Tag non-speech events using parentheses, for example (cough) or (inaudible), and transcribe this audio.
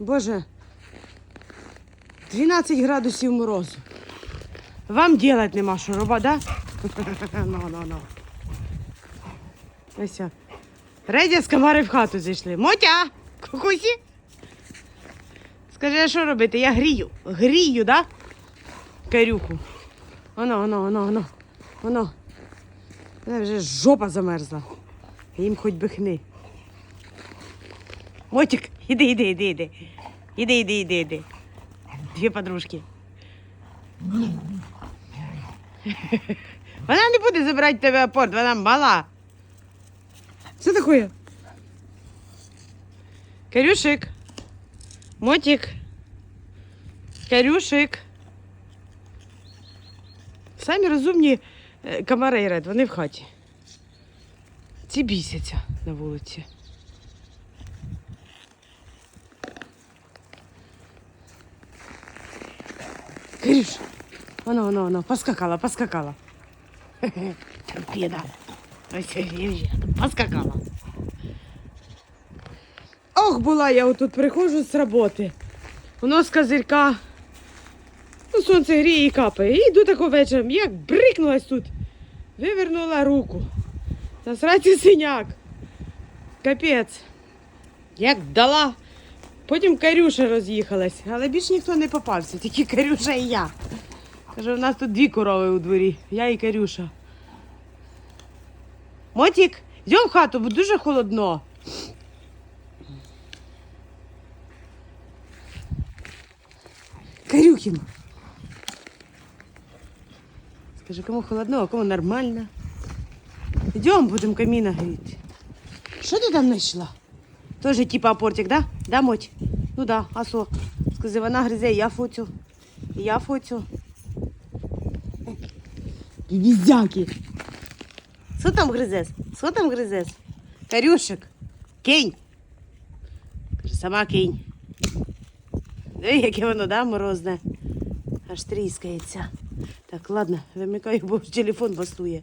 Боже. 12 градусів морозу. Вам делать нема що робити, да? (laughs) Ну, ну, ну. Ось. Редя з комари в хату зайшли. Мотя! Кукусі? Скажи, а що робити? Я грію. Грію, да? Карюху. Оно, оно, оно, оно. Оно. Мене вже жопа замерзла. Їм хоч би хни. Мотик, іди, іди, іди, іди. Іди, іди, іди, іди. Дві подружки. Вона не буде забирати тебе апорт, вона мала. Що таке? Карюшик. Мотик. Карюшик. Самі розумні е, комари ред, вони в хаті. Ці бісяться на вулиці. Карюш, воно, воно, воно, поскакала, поскакала. Торпеда. Ось поскакала. Ох, була я отут приходжу з роботи. Воно з козирка. Ну, сонце гріє і капає. І йду тако вечором, як брикнулась тут. Вивернула руку. На синяк. Капець. Як дала. Потім Карюша роз'їхалась, але більш ніхто не попався, тільки Карюша і я. Каже, у нас тут дві корови у дворі, я і Карюша. Мотік, йдемо в хату, бо дуже холодно. Карюхін. Скажи, кому холодно, а кому нормально. Йдемо, будемо каміна гріти. Що ти там знайшла? Тоже типа апортик, да? Да, Моть? Ну да, а що? Скажи, вона гризе, я фоцю. Я фоцю. Віздяки. Що там гризес? Що там гризес? Карюшик, кинь. Сама кинь. Диви, яке воно, да, морозне. Аж тріскається. Так, ладно, вимикаю, бо телефон бастує.